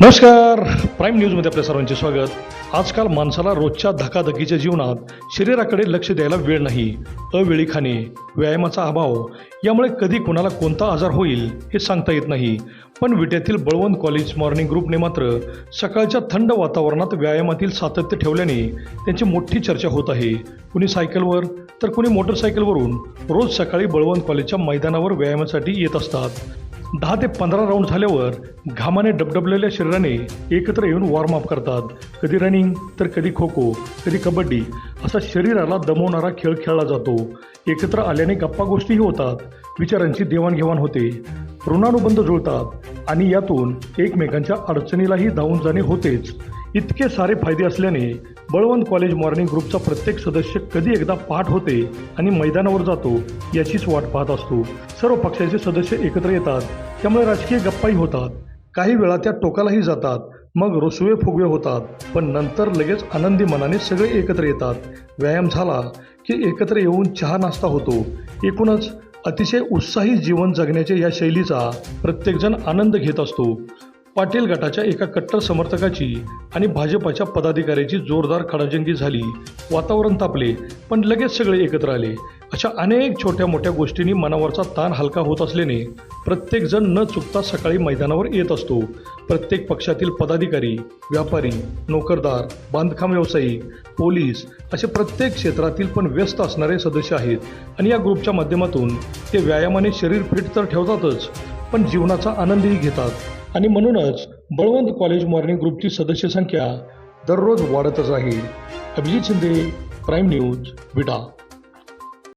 नमस्कार. प्राईम न्यूजमध्ये आपल्या सर्वांचे स्वागत. आजकाल माणसाला रोजच्या धकाधकीच्या जीवनात शरीराकडे लक्ष द्यायला वेळ नाही. अवेळी खाणे व्यायामाचा अभाव यामुळे कधी कोणाला कोणता आजार होईल हे सांगता येत नाही. पण विट्यातील बळवंत कॉलेज मॉर्निंग ग्रुपने मात्र सकाळच्या थंड वातावरणात व्यायामातील सातत्य ठेवल्याने त्यांची मोठी चर्चा होत आहे. कुणी सायकलवर तर कुणी मोटरसायकलवरून रोज सकाळी बळवंत कॉलेजच्या मैदानावर व्यायामासाठी येत असतात. दहा ते पंधरा राऊंड झाल्यावर घामाने डबडबलेल्या शरीराने एकत्र येऊन वॉर्मअप करतात. कधी रनिंग तर कधी खो खो कधी कबड्डी असा शरीराला दमवणारा खेळ खेळला जातो. एकत्र आल्याने गप्पा गोष्टीही होतात. विचारांची देवाणघेवाण होते. ऋणानुबंध जुळतात आणि यातून एकमेकांच्या अडचणीलाही धावून जाणे होतेच. इतके सारे फायदे असल्याने बळवंत कॉलेज मॉर्निंग ग्रुपचा प्रत्येक सदस्य कधी एकदा पाठ होते आणि मैदानावर जातो. याचीच वाट पाहत असतो. सर्व पक्षाचे सदस्य एकत्र येतात. त्यामुळे राजकीय गप्पाही होतात. काही वेळा त्या टोकालाही जातात. मग रोसवे फुगवे होतात. पण नंतर लगेच आनंदी मनाने सगळे एकत्र येतात. व्यायाम झाला की एकत्र येऊन चहा नाश्ता होतो. एकूणच अतिशय उत्साही जीवन जगण्याच्या या शैलीचा प्रत्येकजण आनंद घेत असतो. पाटील गटाच्या एका कट्टर समर्थकाची आणि भाजपाच्या पदाधिकाऱ्याची जोरदार खडाजंगी झाली. वातावरण तापले पण लगेच सगळे एकत्र आले. अशा अनेक छोट्या मोठ्या गोष्टींनी मनावरचा ताण हलका होत असल्याने प्रत्येकजण न चुकता सकाळी मैदानावर येत असतो. प्रत्येक पक्षातील पदाधिकारी व्यापारी नोकरदार बांधकाम व्यावसायिक पोलीस असे प्रत्येक क्षेत्रातील पण व्यस्त असणारे सदस्य आहेत आणि या ग्रुपच्या माध्यमातून ते व्यायामाने शरीर फिट तर ठेवतातच पण जीवनाचा आनंदही घेतात. आणि म्हणूनच बळवंत कॉलेज मॉर्निंग ग्रुपची सदस्य संख्या दररोज वाढतच राहील. Abhijit Shinde prime news Vita